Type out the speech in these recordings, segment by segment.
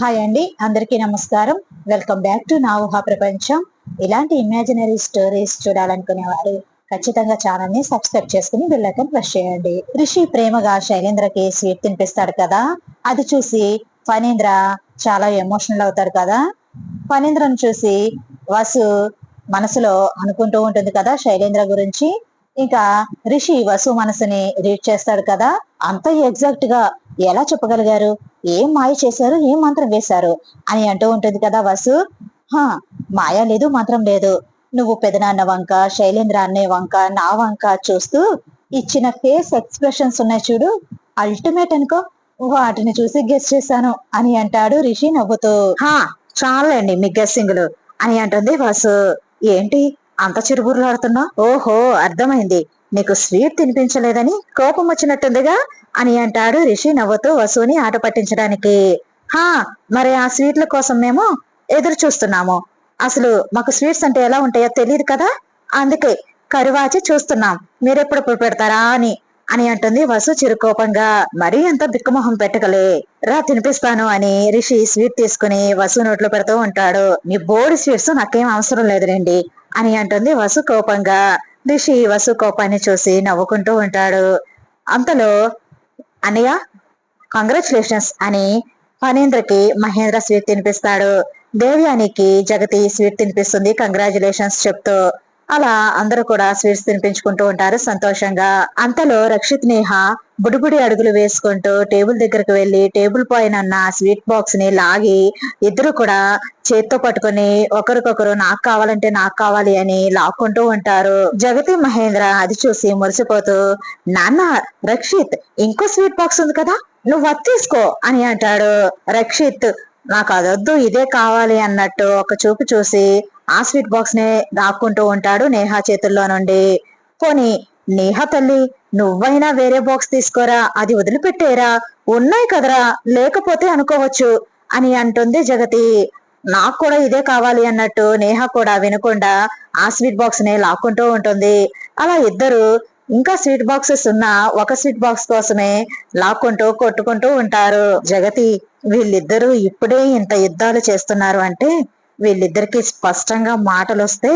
Hi అండి అందరికీ నమస్కారం. వెల్కమ్ బ్యాక్ టు నా ఊహా ప్రపంచం. ఇలాంటి ఇమాజినరీ స్టోరీస్ చూడాలనుకునే వారు ఖచ్చితంగా ఛానల్ని సబ్స్క్రైబ్ చేసుకుని వెళ్ళకని ఐకాన్ ప్రెస్ చేయండి. రిషి ప్రేమగా శైలేంద్రకి స్వీట్ తినిపిస్తాడు కదా? అది చూసి ఫణీంద్ర చాలా ఎమోషనల్ అవుతాడు కదా? ఫణీంద్రను చూసి వసు మనసులో అనుకుంటూ ఉంటుంది కదా శైలేంద్ర గురించి. ఇంకా రిషి వసు మనసుని రీడ్ చేస్తాడు కదా? అంత ఎగ్జాక్ట్గా ఎలా చెప్పగలిగారు? ఏం మాయ చేశారు? ఏం మంత్రం వేశారు? అని అంటూ ఉంటుంది కదా వసు. హా మాయ లేదు మంత్రం లేదు. నువ్వు పెదనాన్న వంక శైలేంద్ర అన్నే వంక నా వంక చూస్తూ ఇచ్చిన ఫేస్ ఎక్స్ప్రెషన్స్ ఉన్నాయి చూడు. అల్టిమేట్ అనుకో వాటిని చూసి గెస్ చేశాను అని అంటాడు రిషి నవ్వుతూ. హా చాలండి మీ గెస్సింగ్లు అని అంటుంది వసు. ఏంటి అంత చిరుబుర్లాడుతున్నా ఓహో అర్థమైంది. నీకు స్వీట్ తినిపించలేదని కోపం వచ్చినట్టుందిగా అని అంటాడు రిషి నవ్వుతూ వసుని ఆట పట్టించడానికి. హా మరి ఆ స్వీట్ల కోసం మేము ఎదురు చూస్తున్నాము. అసలు మాకు స్వీట్స్ అంటే ఎలా ఉంటాయో తెలియదు కదా? అందుకే కరువాచి చూస్తున్నాం. మీరెప్పుడు పెడతారా అని అని అంటుంది వసు చిరుకోపంగా. మరీ అంత బిక్కుమొహం పెట్టగలే రా తినిపిస్తాను అని రిషి స్వీట్ తీసుకుని వసు నోట్లో పెడుతూ ఉంటాడు. నీ బోడి స్వీట్స్ నాకేం అవసరం లేదు రండి అని అంటుంది వసు కోపంగా. దిషి వసు కోపాన్ని చూసి నవ్వుకుంటూ ఉంటాడు. అంతలో అన్నయ్య కంగ్రాచులేషన్స్ అని ఫణేంద్రకి మహేంద్ర స్వీట్ తినిపిస్తాడు. దేవ్యానికి జగతి స్వీట్ తినిపిస్తుంది. కంగ్రాచులేషన్స్ చెప్తూ అలా అందరూ కూడా స్వీట్స్ తినిపించుకుంటూ ఉంటారు సంతోషంగా. అంతలో రక్షిత్ నేహ బుడిబుడి అడుగులు వేసుకుంటూ టేబుల్ దగ్గరకు వెళ్ళి టేబుల్ పైన ఉన్న స్వీట్ బాక్స్ని లాగి ఇద్దరు కూడా చేత్తో పట్టుకుని ఒకరికొకరు నాకు కావాలంటే నాకు కావాలి అని లాక్కుంటూ ఉంటారు. జగతి మహేంద్ర అది చూసి మురిసిపోతూ నాన్న రక్షిత్ ఇంకో స్వీట్ బాక్స్ ఉంది కదా నువ్వు అది తీసుకో అని అంటాడు. రక్షిత్ నాకు అదొద్దు ఇదే కావాలి అన్నట్టు ఒక చూపు చూసి ఆ స్వీట్ బాక్స్ నే దాక్కుంటూ ఉంటాడు నేహా చేతుల్లో నుండి. పోనీ నేహా తల్లి నువ్వైనా వేరే బాక్స్ తీసుకోరా? అది వదిలిపెట్టేరా? ఉన్నాయి కదరా? లేకపోతే అనుకోవచ్చు అని అంటుంది జగతి. నాకు కూడా ఇదే కావాలి అన్నట్టు నేహ కూడా వినకుండా ఆ స్వీట్ బాక్స్ నే లాక్కుంటూ ఉంటుంది. అలా ఇద్దరు ఇంకా స్వీట్ బాక్సెస్ ఉన్న ఒక స్వీట్ బాక్స్ కోసమే లాక్కుంటూ కొట్టుకుంటూ ఉంటారు. జగతి వీళ్ళిద్దరూ ఇప్పుడే ఇంత యుద్ధాలు చేస్తున్నారు అంటే వీళ్ళిద్దరికి స్పష్టంగా మాటలు వస్తే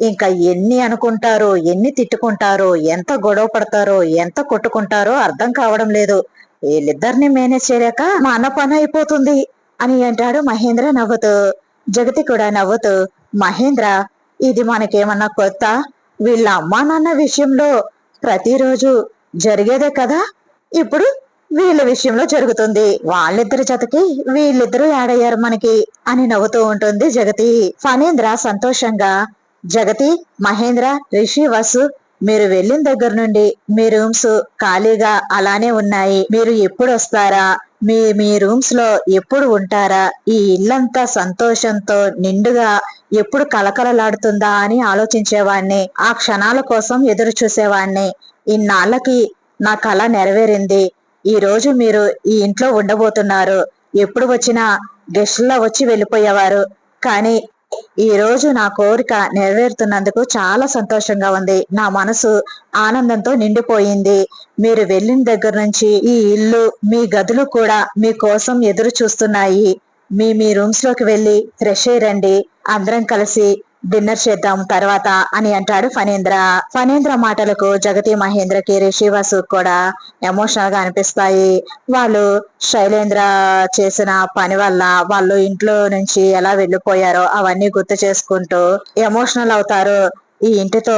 ఇంకా ఎన్ని అనుకుంటారో ఎన్ని తిట్టుకుంటారో ఎంత గొడవ పడతారో ఎంత కొట్టుకుంటారో అర్థం కావడం లేదు. వీళ్ళిద్దరిని మేనేజ్ చేయలేక మా అన్న పని అయిపోతుంది అని అంటాడు మహేంద్ర నవ్వుతూ. జగతి కూడా నవ్వుతూ మహేంద్ర ఇది మనకేమన్నా కొత్త? వీళ్ళ అమ్మా నాన్న విషయంలో ప్రతిరోజు జరిగేదే కదా? ఇప్పుడు వీళ్ళ విషయంలో జరుగుతుంది. వాళ్ళిద్దరి జతకి వీళ్ళిద్దరూ యాడయ్యారు మనకి అని నవ్వుతూ ఉంటుంది జగతి. ఫణేంద్ర సంతోషంగా జగతి మహేంద్ర రిషి వసు మీరు వెళ్ళిన దగ్గర నుండి మీ రూమ్స్ ఖాళీగా అలానే ఉన్నాయి. మీరు ఎప్పుడు వస్తారా? మీ మీ రూమ్స్లో ఎప్పుడు ఉంటారా? ఈ ఇల్లంతా సంతోషంతో నిండుగా ఎప్పుడు కలకలలాడుతుందా అని ఆలోచించేవాణ్ణి. ఆ క్షణాల కోసం ఎదురు చూసేవాణ్ణి ఇన్నాళ్ళకి నా కళ నెరవేరింది. ఈ రోజు మీరు ఈ ఇంట్లో ఉండబోతున్నారు. ఎప్పుడు వచ్చినా గెస్ట్లా వచ్చి వెళ్ళిపోయేవారు. కానీ ఈ రోజు నా కోరిక నెరవేరుతున్నందుకు చాలా సంతోషంగా ఉంది. నా మనసు ఆనందంతో నిండిపోయింది. మీరు వెళ్ళిన దగ్గర నుంచి ఈ ఇల్లు మీ గదులు కూడా మీ కోసం ఎదురు చూస్తున్నాయి. మీ మీ రూమ్స్లోకి వెళ్ళి ఫ్రెష్ రండి. అందరం కలిసి డిన్నర్ చేద్దాం తర్వాత అని అంటాడు ఫణేంద్ర. ఫణేంద్ర మాటలకు జగతి మహేంద్రకి రిషి వసు కూడా ఎమోషనల్గా అనిపిస్తాయి. వాళ్ళు శైలేంద్ర చేసిన పని వల్ల వాళ్ళు ఇంట్లో నుంచి ఎలా వెళ్ళిపోయారో అవన్నీ గుర్తు చేసుకుంటూ ఎమోషనల్ అవుతారు. ఈ ఇంటితో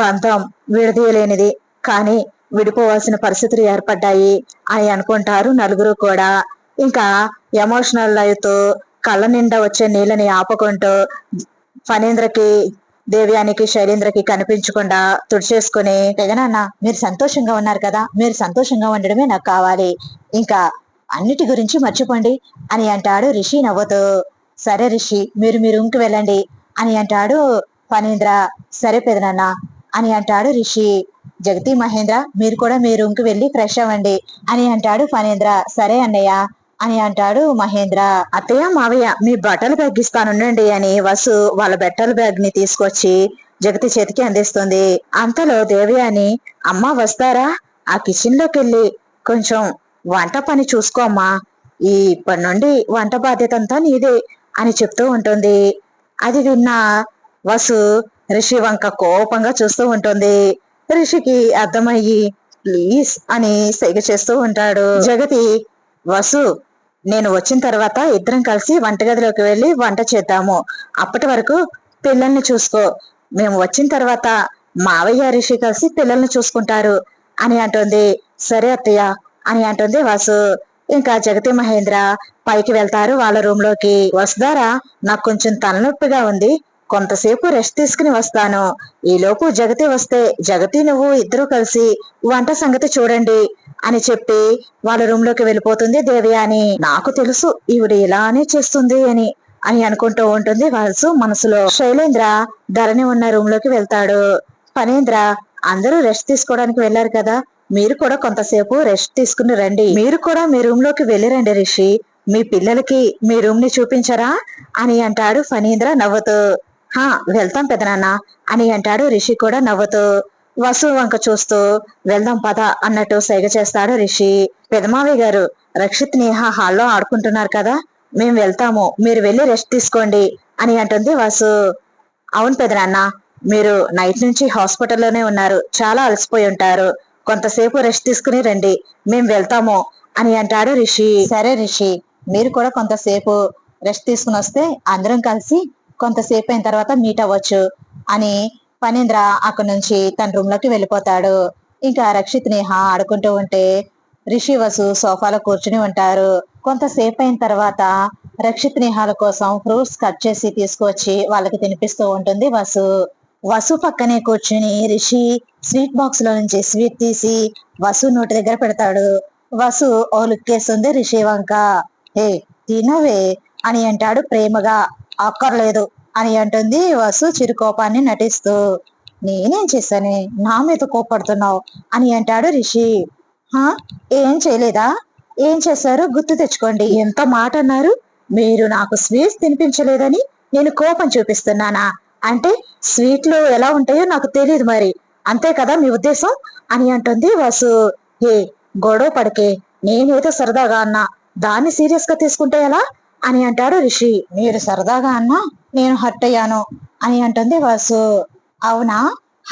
బంధం విడదీయలేనిది. కానీ విడిపోవాల్సిన పరిస్థితులు ఏర్పడ్డాయి అని అనుకుంటారు నలుగురు కూడా. ఇంకా ఎమోషనల్ అవుతూ కళ్ళ నిండా వచ్చే నీళ్ళని ఆపుకుంటూ ఫణేంద్రకి దేవ్యానికి శైలేంద్రకి కనిపించకుండా తుడిచేసుకుని తెగనన్న మీరు సంతోషంగా ఉన్నారు కదా మీరు సంతోషంగా ఉండడమే నాకు కావాలి. ఇంకా అన్నిటి గురించి మర్చిపోండి అని అంటాడు రిషి నవ్వుతూ. సరే రిషి మీరు మీ రూమ్కి వెళ్ళండి అని అంటాడు ఫణీంద్ర. సరే పెదనన్న అని అంటాడు రిషి. జగతి మహేంద్ర మీరు కూడా మీ రూమ్కి వెళ్ళి ఫ్రెష్ అవ్వండి అని అంటాడు ఫణీంద్ర. సరే అన్నయ్య అని అంటాడు మహేంద్ర. అత్తయ్య మావయ్య మీ బట్టలు బ్యాగ్ ఇస్తానుండండి అని వసు వాళ్ళ బట్టల బ్యాగ్ని తీసుకొచ్చి జగతి చేతికి అందిస్తుంది. అంతలో దేవి అని అమ్మ వస్తారా? ఆ కిచెన్లోకి వెళ్ళి కొంచెం వంట పని చూసుకోమ్మా ఈ ఇప్పటి నుండి వంట బాధ్యత అంతా నీదే అని చెప్తూ ఉంటుంది. అది విన్న వసు రిషి వంక కోపంగా చూస్తూ ఉంటుంది. రిషికి అర్థమయ్యి ప్లీజ్ అని సైగ చేస్తూ ఉంటాడు. జగతి వసు నేను వచ్చిన తర్వాత ఇద్దరం కలిసి వంటగదిలోకి వెళ్ళి వంట చేద్దాము. అప్పటి వరకు పిల్లల్ని చూసుకో. మేము వచ్చిన తర్వాత మావయ్య రిషి కలిసి పిల్లల్ని చూసుకుంటారు అని అంటుంది. సరే అత్తయ్య అని అంటుంది వాసు. ఇంకా జగతి మహేంద్ర పైకి వెళ్తారు వాళ్ళ రూమ్లోకి. వస్తారా నాకు కొంచెం తలనొప్పిగా ఉంది. కొంతసేపు రెస్ట్ తీసుకుని వస్తాను. ఈలోపు జగతి వస్తే జగతి నువ్వు ఇద్దరు కలిసి వంట సంగతి చూడండి అని చెప్పి వాళ్ళ రూమ్లోకి వెళ్ళిపోతుంది దేవయాని నాకు తెలుసు ఈవిడ ఇలానే చేస్తుంది అని అని అనుకుంటూ ఉంటుంది వాసు మనసులో. శైలేంద్ర ధరణి ఉన్న రూమ్లోకి వెళ్తాడు. పనేంద్ర అందరూ రెస్ట్ తీసుకోవడానికి వెళ్ళారు కదా. మీరు కూడా కొంతసేపు రెస్ట్ తీసుకుని రండి. మీరు కూడా మీ రూమ్లోకి వెళ్ళిరండి రిషి. మీ పిల్లలకి మీ రూమ్ని చూపించరా? అని అంటాడు ఫణీంద్ర నవ్వుతూ. హా వెళ్తాం పెదనాన్న అని అంటాడు రిషి కూడా నవ్వుతూ. వసు వంక చూస్తూ వెళ్దాం పద అన్నట్టు సైగ చేస్తాడు రిషి. పెదమావి గారు రక్షిత్ నేహ హాల్లో ఆడుకుంటున్నారు కదా మేము వెళ్తాము మీరు వెళ్ళి రెస్ట్ తీసుకోండి అని అంటుంది వాసు. అవును పెదనాన్న మీరు నైట్ నుంచి హాస్పిటల్లోనే ఉన్నారు చాలా అలసిపోయి ఉంటారు కొంతసేపు రెస్ట్ తీసుకుని రండి మేము వెళ్తాము అని అంటాడు రిషి. సరే రిషి మీరు కూడా కొంతసేపు రెస్ట్ తీసుకుని వస్తే అందరం కలిసి కొంతసేపు అయిన తర్వాత మీట్ అవ్వచ్చు అని పనేంద్ర అక్కడి నుంచి తన రూమ్లోకి వెళ్ళిపోతాడు. ఇంకా రక్షిత్ నేహ ఆడుకుంటూ ఉంటే రిషి వసు సోఫాలో కూర్చుని ఉంటారు. కొంతసేపు అయిన తర్వాత రక్షిత్ నేహాల కోసం ఫ్రూట్స్ కట్ చేసి తీసుకువచ్చి వాళ్ళకి తినిపిస్తూ ఉంటుంది వసు. వసు పక్కనే కూర్చుని రిషి స్వీట్ బాక్స్లో నుంచి స్వీట్ తీసి వసు నోటి దగ్గర పెడతాడు. వసు ఓ లుక్కేస్తుంది రిషి వంక. హే తినవే అని అంటాడు ప్రేమగా. అక్కర్లేదు అని అంటుంది వసు చిరుకోపాన్ని నటిస్తూ. నేనేం చేశాను? నా మీద కోపడుతున్నావు అని అంటాడు రిషి. హా? ఏం చేయలేదా? ఏం చేశారో? గుర్తు తెచ్చుకోండి. ఎంత మాట అన్నారు? మీరు నాకు స్వీట్స్ తినిపించలేదని నేను కోపం చూపిస్తున్నానా? అంటే స్వీట్లు ఎలా ఉంటాయో నాకు తెలియదు మరి. అంతే కదా మీ ఉద్దేశం? అని అంటుంది వసు. ఏ గొడవ పడకే. నేనేదో సరదాగా అన్నా. దాన్ని సీరియస్గా తీసుకుంటే ఎలా? అని అంటాడు రిషి మీరు సరదాగా అన్నా నేను హర్ట్ అయ్యాను అని అంటుంది వాసు. అవునా?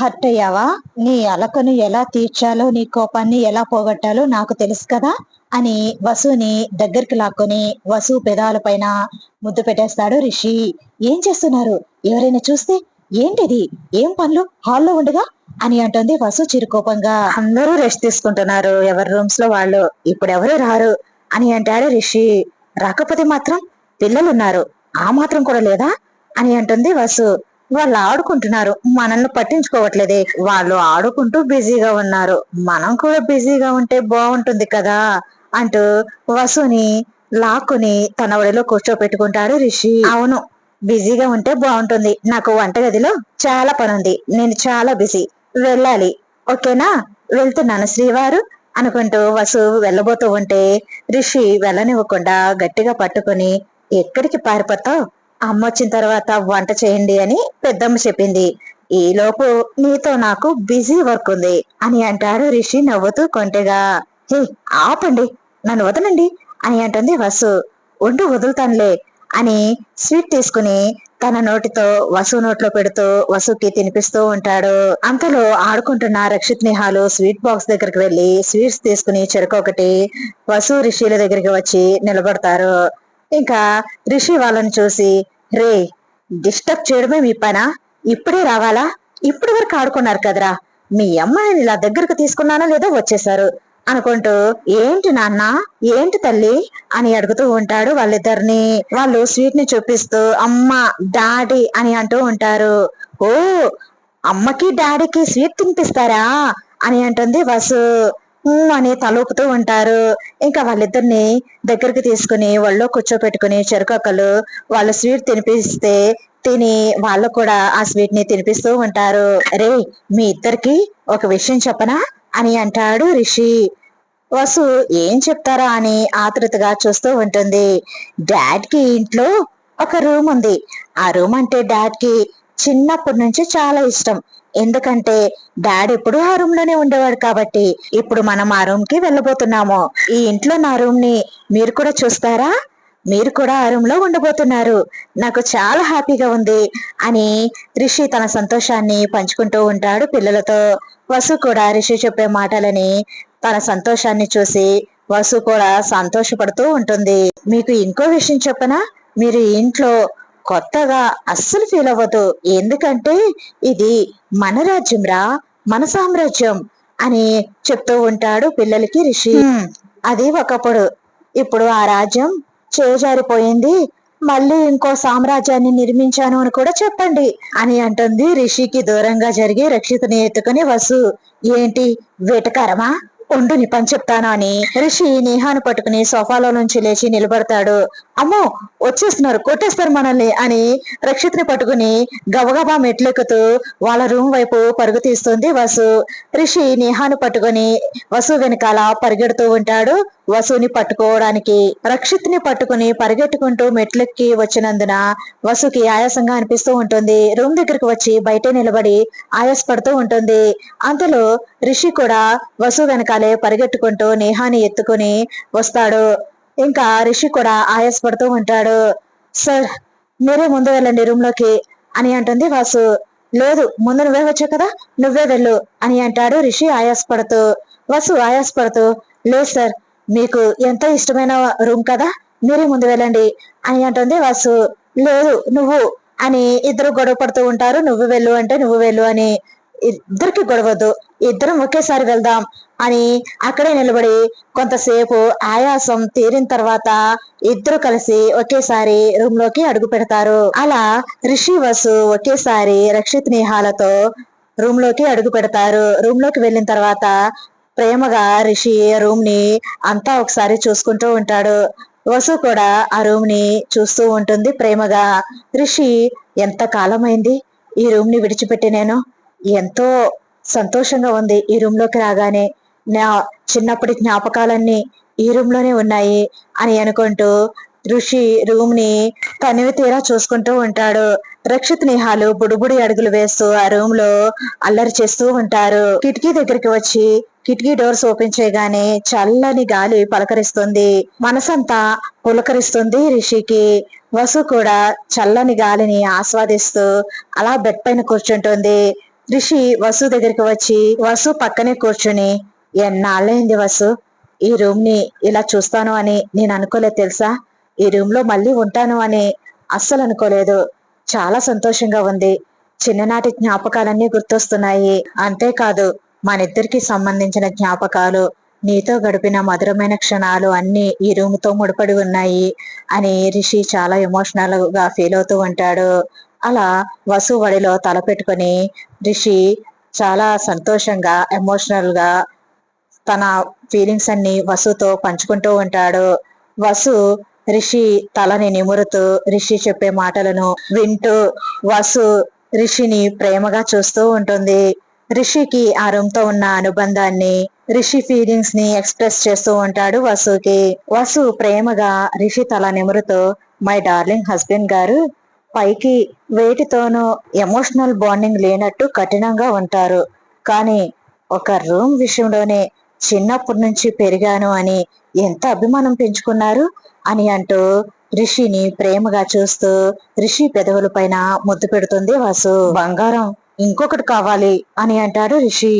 హర్ట్ అయ్యావా? నీ అలకను ఎలా తీర్చాలో నీ కోపాన్ని ఎలా పోగొట్టాలో నాకు తెలుసు కదా అని వసుని దగ్గరికి లాక్కొని వసు పెదాల పైన ముద్దు పెట్టేస్తాడు రిషి ఏం చేస్తున్నారు? ఎవరైనా చూస్తే ఏంటిది? ఏం పనులు? హాల్లో ఉండగా? అని అంటుంది వసు చిరుకోపంగా. అందరూ రెస్ట్ తీసుకుంటున్నారు. ఎవరి రూమ్స్లో వాళ్ళు? ఇప్పుడు ఎవరు రారు అని అంటాడు రిషి రాకపోతే మాత్రం పిల్లలున్నారు. ఆ మాత్రం కూడా లేదా? అని అంటుంది వసు. వాళ్ళు ఆడుకుంటున్నారు. మనల్ని పట్టించుకోవట్లేదే. వాళ్ళు ఆడుకుంటూ బిజీగా ఉన్నారు. మనం కూడా బిజీగా ఉంటే బాగుంటుంది కదా? అంటూ వసుని లాక్కుని తన ఒడిలో కూర్చోపెట్టుకుంటాడు రిషి. అవును బిజీగా ఉంటే బాగుంటుంది. నాకు వంటగదిలో చాలా పని ఉంది నేను చాలా బిజీ. వెళ్ళాలి. ఓకేనా? వెళ్తున్నాను శ్రీవారు. అనుకుంటూ వసు వెళ్ళబోతూ ఉంటే రిషి వెళ్ళనివ్వకుండా గట్టిగా పట్టుకుని ఎక్కడికి పారిపోతావు? అమ్మ వచ్చిన తర్వాత వంట చేయండి అని పెద్దమ్మ చెప్పింది. ఈలోపు నీతో నాకు బిజీ వర్క్ ఉంది అని అంటాడు రిషి నవ్వుతూ కొంటెగా. హే ఆపండి నన్ను వదలండి అని అంటుంది వసు. ఉండు వదులుతానులే అని స్వీట్ తీసుకుని తన నోటితో వసు నోట్లో పెడుతూ వసుకి తినిపిస్తూ ఉంటాడు. అంతలో ఆడుకుంటున్న రక్షిత్ నిహాలు స్వీట్ బాక్స్ దగ్గరికి వెళ్ళి స్వీట్స్ తీసుకుని చెరుకు ఒకటి వసు రిషిల దగ్గరికి వచ్చి నిలబడతారు. ఇంకా రిషి వాళ్ళని చూసి రే డిస్టర్బ్ చేయడమే మీ పనా? ఇప్పుడే రావాలా? ఇప్పటి వరకు ఆడుకున్నారు కదరా. మీ అమ్మాయిని ఇలా దగ్గరకు తీసుకున్నానా లేదో వచ్చేసారు అనుకుంటూ ఏంటి నాన్న? ఏంటి తల్లి? అని అడుగుతూ ఉంటాడు వాళ్ళిద్దరిని. వాళ్ళు స్వీట్ని చూపిస్తూ అమ్మ డాడీ అని అంటూ ఉంటారు. ఓ అమ్మకి డాడీకి స్వీట్ తినిపిస్తారా? అని అంటుంది వసు. అని తలూపుతూ ఉంటారు. ఇంకా వాళ్ళిద్దరిని దగ్గరికి తీసుకుని వాళ్ళు కూర్చోపెట్టుకుని చెరుకొక్కలు వాళ్ళు స్వీట్ తినిపిస్తే తిని వాళ్ళు కూడా ఆ స్వీట్ని తినిపిస్తూ ఉంటారు. రే మీ ఇద్దరికి ఒక విషయం చెప్పనా? అని అంటాడు రిషి. వసు ఏం చెప్తారా అని ఆతృతగా చూస్తూ ఉంటుంది. డాడ్కి ఇంట్లో ఒక రూమ్ ఉంది. ఆ రూమ్ అంటే డాడ్కి చిన్నప్పటి నుంచి చాలా ఇష్టం. ఎందుకంటే డాడీ ఎప్పుడు ఆ రూమ్లోనే ఉండేవాడు కాబట్టి ఇప్పుడు మనం ఆ రూమ్కి వెళ్ళబోతున్నాము. ఈ ఇంట్లో నా రూమ్ని మీరు కూడా చూస్తారా? మీరు కూడా ఆ రూమ్లో ఉండబోతున్నారు. నాకు చాలా హ్యాపీగా ఉంది అని రిషి తన సంతోషాన్ని పంచుకుంటూ ఉంటాడు పిల్లలతో. వసు కూడా రిషి చెప్పే మాటలని తన సంతోషాన్ని చూసి వసు కూడా సంతోషపడుతూ ఉంటుంది. మీకు ఇంకో విషయం చెప్పనా? మీరు ఇంట్లో కొత్తగా అస్సలు ఫీల్ అవ్వదు. ఎందుకంటే ఇది మన రాజ్యం రా మన సామ్రాజ్యం అని చెప్తూ ఉంటాడు పిల్లలకి రిషి. "హ్మ్, అది ఒకప్పుడు. ఇప్పుడు ఆ రాజ్యం చేజారిపోయింది. మళ్ళీ ఇంకో సామ్రాజ్యాన్ని నిర్మించాను అని కూడా చెప్పండి అని అంటుంది రిషికి దూరంగా జరిగి రక్షితని ఎత్తుకుని వసు ఏంటి వేటకారమా? ఉండు నీ పని చెప్తానా అని రిషి నేహాను పట్టుకుని సోఫాలో నుంచి లేచి నిలబడతాడు. అమ్మో వచ్చేస్తున్నారు కొట్టేస్తారు మనల్ని అని రక్షిత్ని పట్టుకుని గబగబా మెట్లెక్కుతూ వాళ్ళ రూమ్ వైపు పరుగు తీస్తుంది వసు. రిషి నేహాను పట్టుకుని వసు వెనకాల పరిగెడుతూ ఉంటాడు. వసుని పట్టుకోవడానికి రక్షిత్ని పట్టుకుని పరిగెట్టుకుంటూ మెట్లెక్కి వచ్చినందున వసుకి ఆయాసంగా అనిపిస్తూ ఉంటుంది. రూమ్ దగ్గరకు వచ్చి బయట నిలబడి ఆయాసపడుతూ ఉంటుంది. అంతలో రిషి కూడా వసు వెనకాలే పరిగెట్టుకుంటూ నేహాని ఎత్తుకుని వస్తాడు. ఇంకా రిషి కూడా ఆయాసపడుతూ ఉంటాడు. సార్ మీరే ముందు వెళ్ళండి రూమ్లోకి అని అంటుంది వాసు. లేదు ముందు నువ్వే వచ్చావు కదా నువ్వే వెళ్ళు అని అంటాడు రిషి ఆయాసపడుతూ. వసు ఆయాసపడుతూ లేదు సార్ మీకు ఎంతో ఇష్టమైన రూమ్ కదా? మీరే ముందు వెళ్ళండి అని అంటుంది వాసు. లేదు నువ్వు అని ఇద్దరు గొడవ పడుతూ ఉంటారు. నువ్వు వెళ్ళు అంటే నువ్వు వెళ్ళు అని ఇద్దరికి గొడవద్దు. ఇద్దరం ఒకేసారి వెళ్దాం అని అక్కడే నిలబడి కొంతసేపు ఆయాసం తీరిన తర్వాత ఇద్దరు కలిసి ఒకేసారి రూమ్లోకి అడుగు పెడతారు. అలా రిషి వసు ఒకేసారి రక్షిత్ నేహాలతో రూమ్లోకి అడుగు పెడతారు. రూమ్లోకి వెళ్ళిన తర్వాత ప్రేమగా రిషి రూమ్ని అంతా ఒకసారి చూసుకుంటూ ఉంటాడు. వసు కూడా ఆ రూమ్ని చూస్తూ ఉంటుంది ప్రేమగా. రిషి ఎంత కాలమైంది? ఈ రూమ్ని విడిచిపెట్టి నేను. ఎంతో సంతోషంగా ఉంది ఈ రూమ్లోకి రాగానే. నా చిన్నప్పటి జ్ఞాపకాలన్నీ ఈ రూమ్లోనే ఉన్నాయి అని అనుకుంటూ ఋషి రూమ్ని తనివి తీరా చూసుకుంటూ ఉంటాడు. రక్షిత్ నేహాలు బుడుబుడి అడుగులు వేస్తూ ఆ రూమ్లో అల్లరి చేస్తూ ఉంటారు. కిటికీ దగ్గరికి వచ్చి కిటికీ డోర్స్ ఓపెన్ చేయగానే చల్లని గాలి పలకరిస్తుంది. మనసంతా పులకరిస్తుంది రిషికి. వసు కూడా చల్లని గాలిని ఆస్వాదిస్తూ అలా బెడ్ పైన కూర్చుంటుంది. రిషి వసు దగ్గరికి వచ్చి వసు పక్కనే కూర్చుని ఎన్నాళ్ళైంది వసు? ఈ రూమ్ని ఇలా చూస్తాను అని నేను అనుకోలేదు తెలుసా? ఈ రూమ్లో మళ్ళీ ఉంటాను అని అస్సలు అనుకోలేదు. చాలా సంతోషంగా ఉంది. చిన్ననాటి జ్ఞాపకాలన్నీ గుర్తొస్తున్నాయి. అంతేకాదు మనిద్దరికి సంబంధించిన జ్ఞాపకాలు నీతో గడిపిన మధురమైన క్షణాలు అన్ని ఈ రూమ్తో ముడిపడి ఉన్నాయి అని రిషి చాలా ఎమోషనల్గా ఫీల్ అవుతూ ఉంటాడు. అలా వసు వడిలో తలపెట్టుకొని రిషి చాలా సంతోషంగా ఎమోషనల్గా తన ఫీలింగ్స్ అన్ని వసుతో పంచుకుంటూ ఉంటాడు. వసు రిషి తలని నిమురుతూ రిషి చెప్పే మాటలను వింటూ వసు రిషిని ప్రేమగా చూస్తూ ఉంటుంది. రిషికి ఆ రూమ్తో ఉన్న అనుబంధాన్ని రిషి ఫీలింగ్స్ని ఎక్స్ప్రెస్ చేస్తూ ఉంటాడు వసుకి. వసు ప్రేమగా రిషి తల నిమురుతూ మై డార్లింగ్ హస్బెండ్ గారు పైకి వేటితోనూ ఎమోషనల్ బాండింగ్ లేనట్టు కఠినంగా ఉంటారు. కానీ ఒక రూమ్ విషయంలోనే చిన్నప్పటి నుంచి పెరిగాను అని ఎంత అభిమానం పెంచుకున్నారు? అని అంటూ రిషిని ప్రేమగా చూస్తూ రిషి పెదవుల పైన ముద్దు పెడుతుంది వాసు. బంగారం ఇంకొకటి కావాలి అని అంటాడు రిషి.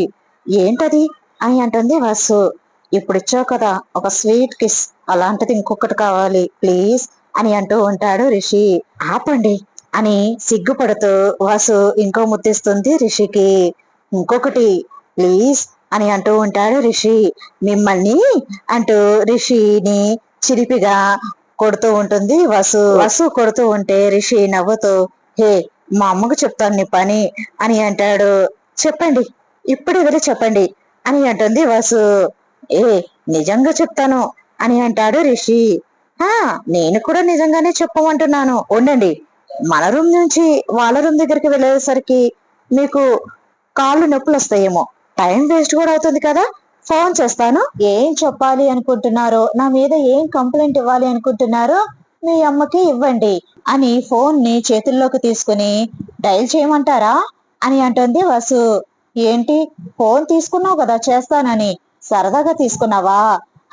ఏంటది? అని అంటుంది వాసు. ఇప్పుడు ఇచ్చావు కదా ఒక స్వీట్ కిస్ అలాంటిది ఇంకొకటి కావాలి ప్లీజ్ అని అంటూ ఉంటాడు రిషి. ఆపండి అని సిగ్గుపడుతూ వాసు ఇంకో ముద్దిస్తుంది రిషికి. ఇంకొకటి ప్లీజ్ అని అంటూ ఉంటాడు రిషి. మిమ్మల్ని అంటూ రిషిని చిలిపిగా కొడుతూ ఉంటుంది. వసు వసు కొడుతూ ఉంటే రిషి నవ్వుతూ హే మా అమ్మకు చెప్తాను నీ పని అని అంటాడు. చెప్పండి ఇప్పుడు వెళ్ళి చెప్పండి అని అంటుంది వసు. ఏ నిజంగా చెప్తాను అని అంటాడు రిషి. ఆ నేను కూడా నిజంగానే చెప్పమంటున్నాను. ఉండండి మన రూమ్ నుంచి వాళ్ళ రూమ్ దగ్గరికి వెళ్ళేసరికి మీకు కాళ్ళు నొప్పులు వస్తాయేమో టైం వేస్ట్ కూడా అవుతుంది కదా? ఫోన్ చేస్తాను. ఏం చెప్పాలి అనుకుంటున్నారో? నా మీద ఏం కంప్లైంట్ ఇవ్వాలి అనుకుంటున్నారో మీ అమ్మకి ఇవ్వండి అని ఫోన్ని చేతుల్లోకి తీసుకుని డైల్ చేయమంటారా? అని అంటుంది వసు. ఏంటి? ఫోన్ తీసుకున్నావు కదా చేస్తానని. సరదాగా తీసుకున్నావా?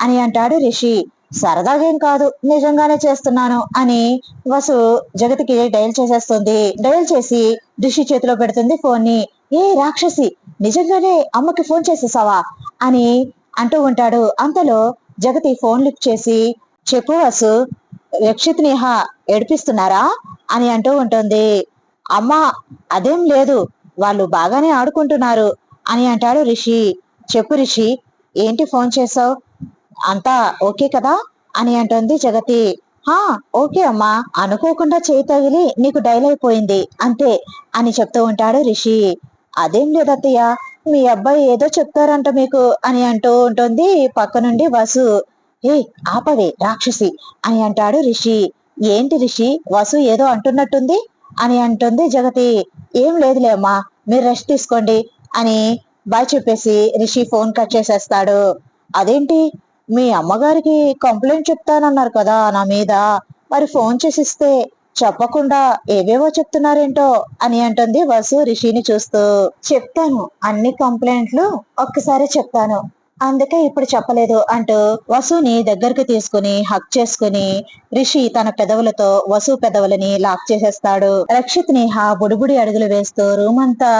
అని అంటాడు రిషి. సరదాగా ఏం కాదు నిజంగానే చేస్తున్నాను అని వసు జగతికి డయల్ చేసేస్తుంది. డయల్ చేసి రిషి చేతిలో పెడుతుంది ఫోన్ని ఏ రాక్షసి నిజంగానే అమ్మకి ఫోన్ చేసేసావా? అని అంటూ ఉంటాడు. అంతలో జగతి ఫోన్ లిఫ్ట్ చేసి చెప్పు వసు రక్షిత్ నేహ ఏడిపిస్తున్నారా? అని అంటూ ఉంటుంది. అమ్మా అదేం లేదు వాళ్ళు బాగానే ఆడుకుంటున్నారు అని అంటాడు రిషి. చెప్పు రిషి ఏంటి ఫోన్ చేసావు? అంతా ఓకే కదా? అని అంటుంది జగతి. హా ఓకే అమ్మా అనుకోకుండా చేయి తగిలి నీకు డైల్ అయిపోయింది అంతే అని చెప్తూ ఉంటాడు రిషి. అదేం లేదత్తయ్య మీ అబ్బాయి ఏదో చెప్తారంట మీకు అని అంటూ ఉంటుంది పక్క నుండి వసు. ఏ ఆపవే రాక్షసి అని అంటాడు రిషి. ఏంటి రిషి వసు ఏదో అంటున్నట్టుంది? అని అంటుంది జగతి. ఏం లేదులే అమ్మా మీరు రెస్ట్ తీసుకోండి అని బాయ్ చెప్పేసి రిషి ఫోన్ కట్ చేసేస్తాడు. అదేంటి మీ అమ్మగారికి కంప్లైంట్ చెప్తానన్నారు కదా నా మీద మరి ఫోన్ చేసిస్తే చెప్పకుండా ఏవేవో చెప్తున్నారేంటో అని అంటుంది వసు రిషిని చూస్తూ. చెప్తాను అన్ని కంప్లైంట్లు ఒక్కసారి చెప్తాను. అందుకే ఇప్పుడు చెప్పలేదు. అంటూ వసుని దగ్గరికి తీసుకుని హక్ చేసుకుని రిషి తన పెదవులతో వసు పెదవులని లాక్ చేసేస్తాడు. రక్షిత్ నేహ బుడిబుడి అడుగులు వేస్తూ రూమ్ అంతా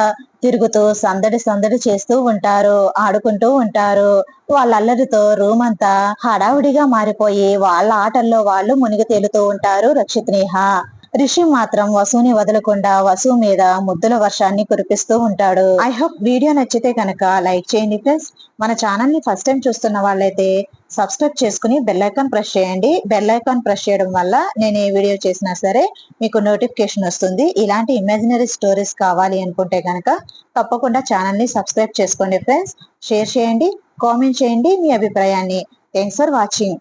తిరుగుతూ సందడి సందడి చేస్తూ ఉంటారు ఆడుకుంటూ ఉంటారు. వాళ్ళ అల్లరితో రూమ్ అంతా హడావుడిగా మారిపోయి వాళ్ళ ఆటల్లో వాళ్ళు మునిగి తేలుతూ ఉంటారు రక్షిత్ నేహ రిషి మాత్రం వసుని వదలకుండా వసు మీద ముద్దుల వర్షాన్ని కురిపిస్తూ ఉంటాడు. ఐ హోప్ వీడియో నచ్చితే కనుక లైక్ చేయండి ఫ్రెండ్స్ మన ఛానల్ని ఫస్ట్ టైం చూస్తున్న వాళ్ళైతే సబ్స్క్రైబ్ చేసుకుని బెల్ ఐకాన్ ప్రెస్ చేయండి. బెల్ ఐకాన్ ప్రెస్ చేయడం వల్ల నేను ఏ వీడియో చేసినా సరే మీకు నోటిఫికేషన్ వస్తుంది. ఇలాంటి ఇమాజినరీ స్టోరీస్ కావాలి అనుకుంటే కనుక తప్పకుండా ఛానల్ని సబ్స్క్రైబ్ చేసుకోండి ఫ్రెండ్స్ షేర్ చేయండి కామెంట్ చేయండి మీ అభిప్రాయాన్ని. Thanks for watching